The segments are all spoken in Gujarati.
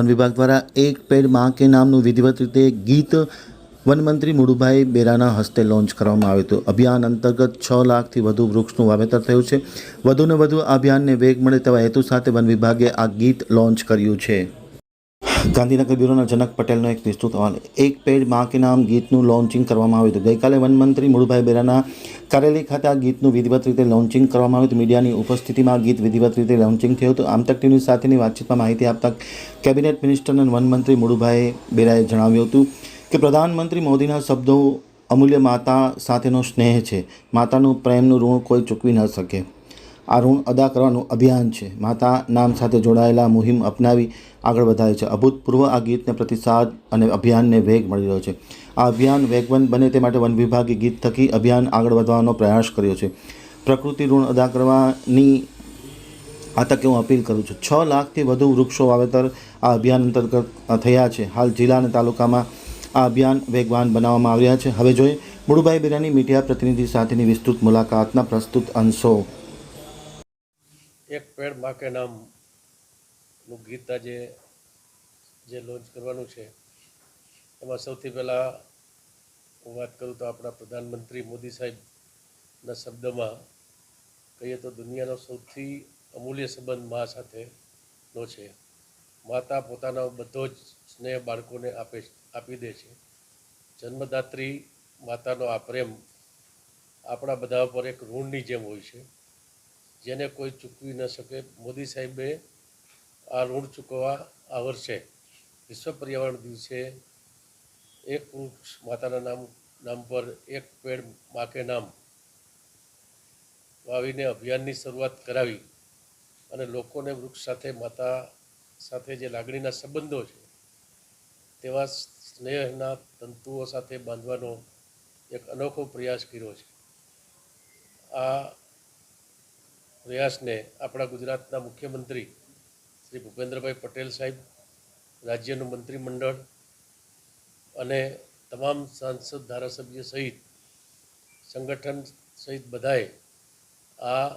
વન વિભાગ દ્વારા એક પેડમાં કે નામનું વિધિવત રીતે ગીત વનમંત્રી મુળુભાઈ બેરાના હસ્તે લોન્ચ કરવામાં આવ્યું હતું. અભિયાન અંતર્ગત છ લાખથી વધુ વૃક્ષનું વાવેતર થયું છે. વધુને વધુ આ અભિયાનને વેગ મળે તેવા હેતુ સાથે વન વિભાગે આ ગીત લોન્ચ કર્યું છે. ગાંધીનગર બ્યુરોના જનક પટેલનો એક વિસ્તૃત અહેવાલ. એક પેડમાં કે નામ ગીતનું લોન્ચિંગ કરવામાં આવ્યું હતું. ગઈકાલે વનમંત્રી મુળુભાઈ બેરાના કાર્યાલય ખાતે આ ગીતનું વિધિવત રીતે લોન્ચિંગ કરવામાં આવ્યું હતું. મીડિયાની ઉપસ્થિતિમાં ગીત વિધિવત રીતે લોન્ચિંગ થયું હતું. આમતક ટીવી સાથેની વાતચીતમાં માહિતી આપતા કેબિનેટ મિનિસ્ટર અને વનમંત્રી મુળુભાઈ બેરાએ જણાવ્યું હતું કે પ્રધાનમંત્રી મોદીના શબ્દો અમૂલ્ય માતા સાથેનો સ્નેહ છે. માતાનું પ્રેમનું ઋણ કોઈ ચૂકવી ન શકે. આ ઋણ અદા કરવાનું અભિયાન છે. માતા નામ સાથે જોડાયેલા મુહિમ અપનાવી આગળ વધારે છે. અભૂતપૂર્વ આ ગીતને પ્રતિસાદ અને અભિયાનને વેગ મળી રહ્યો છે. આ અભિયાન વેગવંત બને તે માટે વન વિભાગે ગીત થકી અભિયાન આગળ વધવાનો પ્રયાસ કર્યો છે. પ્રકૃતિ ઋણ અદા કરવાની આ તકે હું અપીલ કરું છું. છ લાખથી વધુ વૃક્ષો વાવેતર આ અભિયાન અંતર્ગત થયા છે. હાલ જિલ્લા અને તાલુકામાં આ અભિયાન વેગવાન બનાવવામાં આવ્યા છે. હવે જોઈએ મુળુભાઈ બિરાની મીડિયા પ્રતિનિધિ સાથેની વિસ્તૃત મુલાકાતના પ્રસ્તુત અંશો. એક પેડમાં કે નામનું ગીત આજે જે લોન્ચ કરવાનું છે, એમાં સૌથી પહેલાં હું વાત કરું તો આપણા પ્રધાનમંત્રી મોદી સાહેબના શબ્દમાં કહીએ તો દુનિયાનો સૌથી અમૂલ્ય સંબંધ મા સાથેનો છે. માતા પોતાનો બધો જ સ્નેહ બાળકોને આપે આપી દે છે. જન્મદાત્રી માતાનો આ પ્રેમ આપણા બધા પર એક ઋણની જેમ હોય છે. જેને કોઈ ચૂકવી ન શકે. મોદી સાહેબે આ ઋણ ચૂકવવા આ વર્ષે વિશ્વ પર્યાવરણ દિવસે એક વૃક્ષ માતાના નામ નામ પર એક પેડ માકે નામ વાવીને અભિયાનની શરૂઆત કરાવી અને લોકોને વૃક્ષ સાથે માતા સાથે જે લાગણીના સંબંધો છે, તેવા સ્નેહના તંતુઓ સાથે બાંધવાનો એક અનોખો પ્રયાસ કર્યો છે. આ પ્રયાસને આપણા ગુજરાતના મુખ્યમંત્રી શ્રી ભૂપેન્દ્રભાઈ પટેલ સાહેબ, રાજ્યનું મંત્રીમંડળ અને તમામ સાંસદ ધારાસભ્ય સહિત સંગઠન સહિત બધાએ આ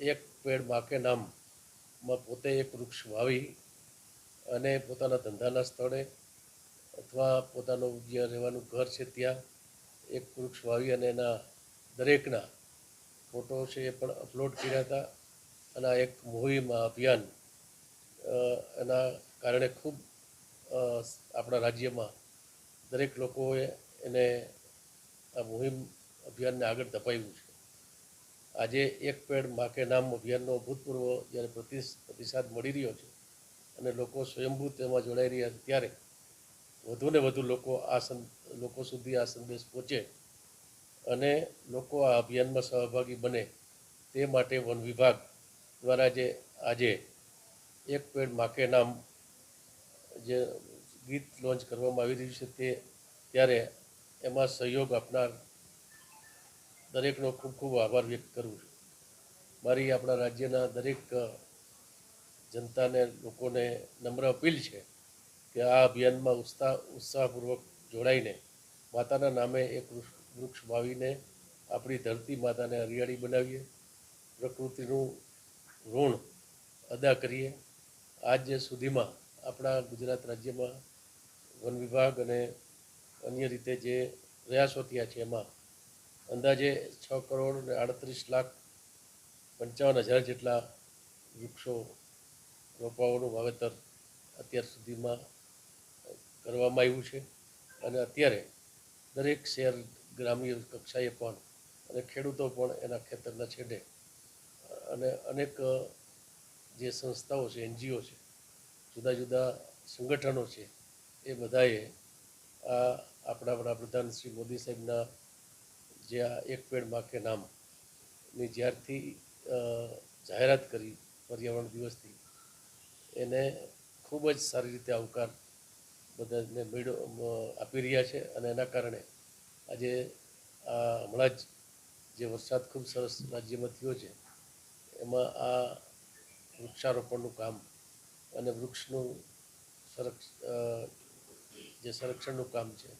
એક પેડ માકે નામમાં પોતે એક વૃક્ષ વાવી અને પોતાના ધંધાના સ્થળે અથવા પોતાનું જ્યાં રહેવાનું ઘર છે ત્યાં એક વૃક્ષ વાવી અને એના દરેકના ફોટો છે એ પણ અપલોડ કર્યા હતા. અને એક મુહિમ અભિયાન એના કારણે ખૂબ આપણા રાજ્યમાં દરેક લોકોએ એને આ મુહિમ અભિયાનને આગળ ધપાવ્યું છે. આજે એક પેડ માકે નામ અભિયાનનો અભૂતપૂર્વ જ્યારે પ્રતિસ, પ્રતિસાદ મળી રહ્યો છે અને લોકો સ્વયંભૂ તેમાં જોડાઈ રહ્યા ત્યારે વધુને વધુ લોકો આ લોકો સુધી આ સંદેશ પહોંચે અને લોકો આ અભિયાનમાં સહભાગી બને તે માટે વન વિભાગ દ્વારા જે આજે એક પેડ માકે નામ જે ગીત લોન્ચ કરવામાં આવી રહ્યું છે તે ત્યારે એમાં સહયોગ આપનાર દરેકનો ખૂબ ખૂબ આભાર વ્યક્ત કરું છું. મારી આપણા રાજ્યના દરેક જનતાને, લોકોને નમ્ર અપીલ છે કે આ અભિયાનમાં ઉત્સાહ, ઉત્સાહપૂર્વક જોડાઈને માતાના નામે એક વૃક્ષ વાવીને આપણી ધરતી માતાને હરિયાળી બનાવીએ, પ્રકૃતિનું ઋણ અદા કરીએ. આજ સુધીમાં આપણા ગુજરાત રાજ્યમાં વન વિભાગ અને અન્ય રીતે જે પ્રયાસો થયા છે એમાં અંદાજે છ કરોડ ને આડત્રીસ લાખ પંચાવન હજાર જેટલા વૃક્ષો રોપાઓનું વાવેતર અત્યાર સુધીમાં કરવામાં આવ્યું છે. અને અત્યારે દરેક શહેર ગ્રામ્ય કક્ષાએ પણ અને ખેડૂતો પણ એના ખેતરના છેડે. અને અનેક જે સંસ્થાઓ છે, એનજીઓ છે, જુદા જુદા સંગઠનો છે, એ બધાએ આ આપણા વડાપ્રધાન શ્રી મોદી સાહેબના જે આ એક પેડમાં કે નામની જ્યારથી જાહેરાત કરી પર્યાવરણ દિવસથી, એને ખૂબ જ સારી રીતે આવકાર બધાને મેળો આપી રહ્યા છે અને એના કારણે આજે હમણાં જ જે વરસાદ ખૂબ સરસ રાજ્યમાં થયો છે, એમાં આ વૃક્ષારોપણનું કામ અને વૃક્ષનું સંરક્ષ જે સંરક્ષણનું કામ છે,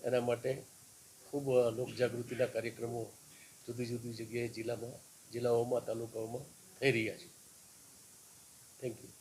એના માટે ખૂબ લોકજાગૃતિના કાર્યક્રમો જુદી જુદી જગ્યાએ જિલ્લામાં, જિલ્લાઓમાં, તાલુકાઓમાં થઈ રહ્યા છે. Thank you